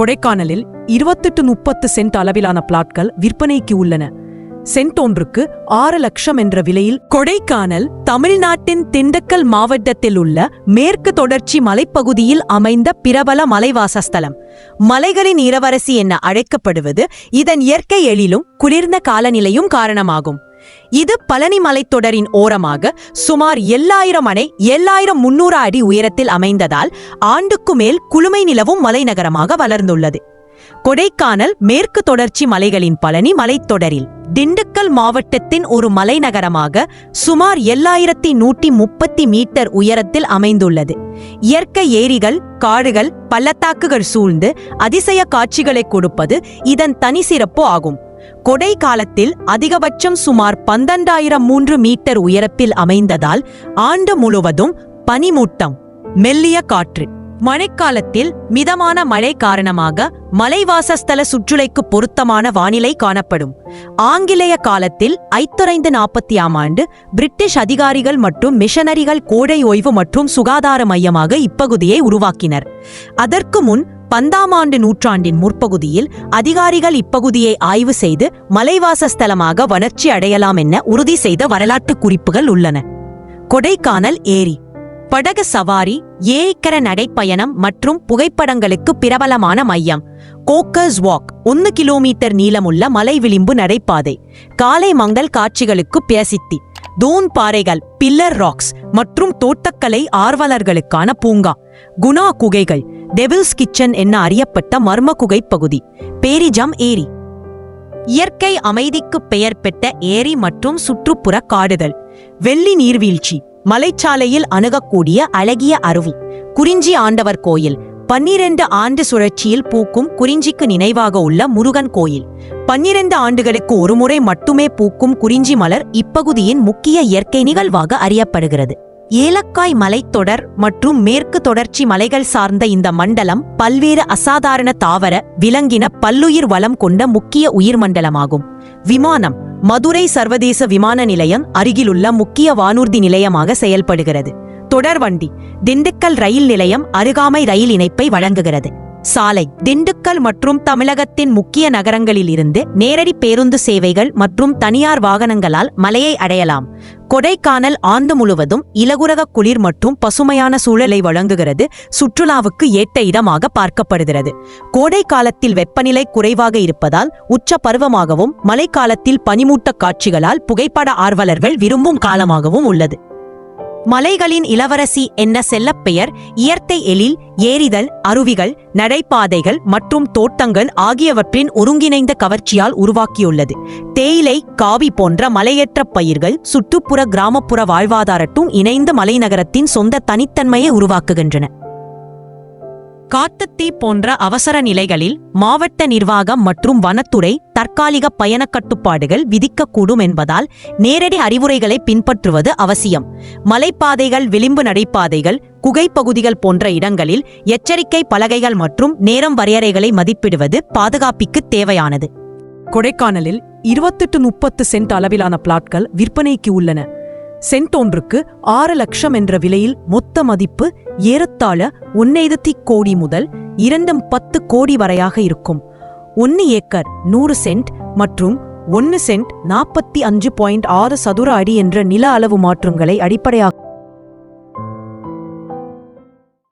கொடைக்கானலில் இருபத்தெட்டு முப்பத்து சென்ட் அளவிலான பிளாட்கள் விற்பனைக்கு உள்ளன. சென்ட் ஒன்றுக்கு ஆறு லட்சம் என்ற விலையில் கொடைக்கானல் தமிழ்நாட்டின் திண்டுக்கல் மாவட்டத்தில் உள்ள மேற்கு தொடர்ச்சி மலைப்பகுதியில் அமைந்த பிரபல மலைவாசஸ்தலம். மலைகளின் இளவரசி என அழைக்கப்படுவது இதன் இயற்கை எழிலும் குளிர்ந்த காலநிலையும் காரணமாகும். இது பழனி மலைத்தொடரின் ஓரமாக சுமார் எல்லாயிரம் அணை எல்லாயிரம் முன்னூறு அடி உயரத்தில் அமைந்ததால் ஆண்டுக்கு மேல் குளுமை நிலவும் மலைநகரமாக வளர்ந்துள்ளது. கொடைக்கானல் மேற்கு தொடர்ச்சி மலைகளின் பழனி மலைத்தொடரில் திண்டுக்கல் மாவட்டத்தின் ஒரு மலைநகரமாக சுமார் எல்லாயிரத்தி நூற்றி முப்பத்தி மீட்டர் உயரத்தில் அமைந்துள்ளது. இயற்கை ஏரிகள் காடுகள் பள்ளத்தாக்குகள் சூழ்ந்து அதிசய காட்சிகளை கொடுப்பது இதன் தனி சிறப்பு ஆகும். கொடை காலத்தில் அதிகபட்சம் சுமார் பன்னெண்டாயிரம் மூன்று மீட்டர் உயரத்தில் அமைந்ததால் ஆண்டு முழுவதும் பனிமூட்டம் மெல்லிய காற்று. மழைக்காலத்தில் மிதமான மழை காரணமாக மலைவாசஸ்தல சுற்றுலைக்கு பொருத்தமான வானிலை காணப்படும். ஆங்கிலேய காலத்தில் ஐத்தொரைந்து நாற்பத்தி ஆம் ஆண்டு பிரிட்டிஷ் அதிகாரிகள் மற்றும் மிஷனரிகள் கோடை ஓய்வு மற்றும் சுகாதார மையமாக இப்பகுதியை உருவாக்கினர். அதற்கு முன் பந்தாம் ஆண்டு நூற்றாண்டின் முற்பகுதியில் அதிகாரிகள் இப்பகுதியை ஆய்வு செய்து மலைவாசஸ்தலமாக வளர்ச்சி அடையலாம் என உறுதி செய்த வரலாற்று குறிப்புகள் உள்ளன. கொடைக்கானல் ஏரி படகு சவாரி ஏக்கர நடைப்பயணம் மற்றும் புகைப்படங்களுக்கு பிரபலமான மையம் கோக்கர்ஸ் வாக் ஒன்னு கிலோமீட்டர் நீளமுள்ள மலை விளிம்பு நடைபாதை காலை மங்கள் காட்சிகளுக்கு பிரசித்தி தூண் பாறைகள் பில்லர் ராக்ஸ் மற்றும் தோட்டக்கலை ஆர்வலர்களுக்கான பூங்கா குணா குகைகள் டெவில்ஸ் கிச்சன் என அறியப்பட்ட மர்ம குகை பகுதி. பேரிஜம் ஏரி. இயற்கை அமைதிக்கு பெயர் பெற்ற ஏரி மற்றும் சுற்றுப்புற காடுகள். வெள்ளி நீர்வீழ்ச்சி மலைச்சாலையில் அணுகக்கூடிய அழகிய அருவி. குறிஞ்சி ஆண்டவர் கோயில் பன்னிரண்டு ஆண்டு சுழற்சியில் பூக்கும் குறிஞ்சிக்கு நினைவாக உள்ள முருகன் கோயில். பன்னிரண்டு ஆண்டுகளுக்கு ஒருமுறை மட்டுமே பூக்கும் குறிஞ்சி மலர் இப்பகுதியின் முக்கிய இயற்கை நிகழ்வாக அறியப்படுகிறது. ஏலக்காய் மலைத்தொடர் மற்றும் மேற்கு தொடர்ச்சி மலைகள் சார்ந்த இந்த மண்டலம் பல்வேறு அசாதாரண தாவர விலங்கின பல்லுயிர் வளம் கொண்ட முக்கிய உயிர் மண்டலமாகும். விமானம் மதுரை சர்வதேச விமான நிலையம் அருகிலுள்ள முக்கிய வானூர்தி நிலையமாக செயல்படுகிறது. தொடர்வண்டி திண்டுக்கல் ரயில் நிலையம் அருகாமை ரயில் இணைப்பை வழங்குகிறது. சாலை திண்டுக்கல் மற்றும் தமிழகத்தின் முக்கிய நகரங்களில் இருந்து நேரடி பேருந்து சேவைகள் மற்றும் தனியார் வாகனங்களால் மலையை அடையலாம். கொடைக்கானல் ஆண்டு முழுவதும் இலகுரக குளிர் மற்றும் பசுமையான சூழலை வழங்குகிறது. சுற்றுலாவுக்கு ஏற்ற இடமாக பார்க்கப்படுகிறது. கோடை காலத்தில் வெப்பநிலை குறைவாக இருப்பதால் உச்ச பருவமாகவும் மழைக்காலத்தில் பனிமூட்ட காட்சிகளால் புகைப்பட ஆர்வலர்கள் விரும்பும் காலமாகவும் உள்ளது. மலைகளின் இளவரசி என்ன செல்லப்பெயர் இயற்கை எழில் ஏரிதல் அருவிகள் நடைபாதைகள் மற்றும் தோட்டங்கள் ஆகியவற்றின் ஒருங்கிணைந்த கவர்ச்சியால் உருவாக்கியுள்ளது. தேயிலை காவி போன்ற மலையேற்ற பயிர்கள் சுற்றுப்புற கிராமப்புற வாழ்வாதாரத்தும் இணைந்து மலைநகரத்தின் சொந்த தனித்தன்மையை உருவாக்குகின்றன. காட்டுத்தீ போன்ற அவசர நிலைகளில் மாவட்ட நிர்வாகம் மற்றும் வனத்துறை தற்காலிக பயண கட்டுப்பாடுகள் விதிக்கக்கூடும் என்பதால் நேரடி அறிவுரைகளை பின்பற்றுவது அவசியம். மலைப்பாதைகள் விளிம்பு நடைபாதைகள் குகைப்பகுதிகள் போன்ற இடங்களில் எச்சரிக்கை பலகைகள் மற்றும் நேரம் வரையறைகளை மதிப்பிடுவது பாதுகாப்பிற்கு தேவையானது. கொடைக்கானலில் இருபத்தெட்டு முப்பத்து சென்ட் அளவிலான பிளாட்கள் விற்பனைக்கு உள்ளன. சென்ட் ஒன்றுக்கு ஆறு லட்சம் என்ற விலையில் மொத்த மதிப்பு ஏறத்தாழ ஒன்னெய்தத்தி கோடி முதல் இரண்டும் பத்து கோடி வரையாக இருக்கும். ஒன்னு ஏக்கர் நூறு சென்ட் மற்றும் ஒன்னு சென்ட் நாற்பத்தி அஞ்சு பாயிண்ட் ஆறு சதுர அடி என்ற நில அளவு மாற்றங்களை அடிப்படையாக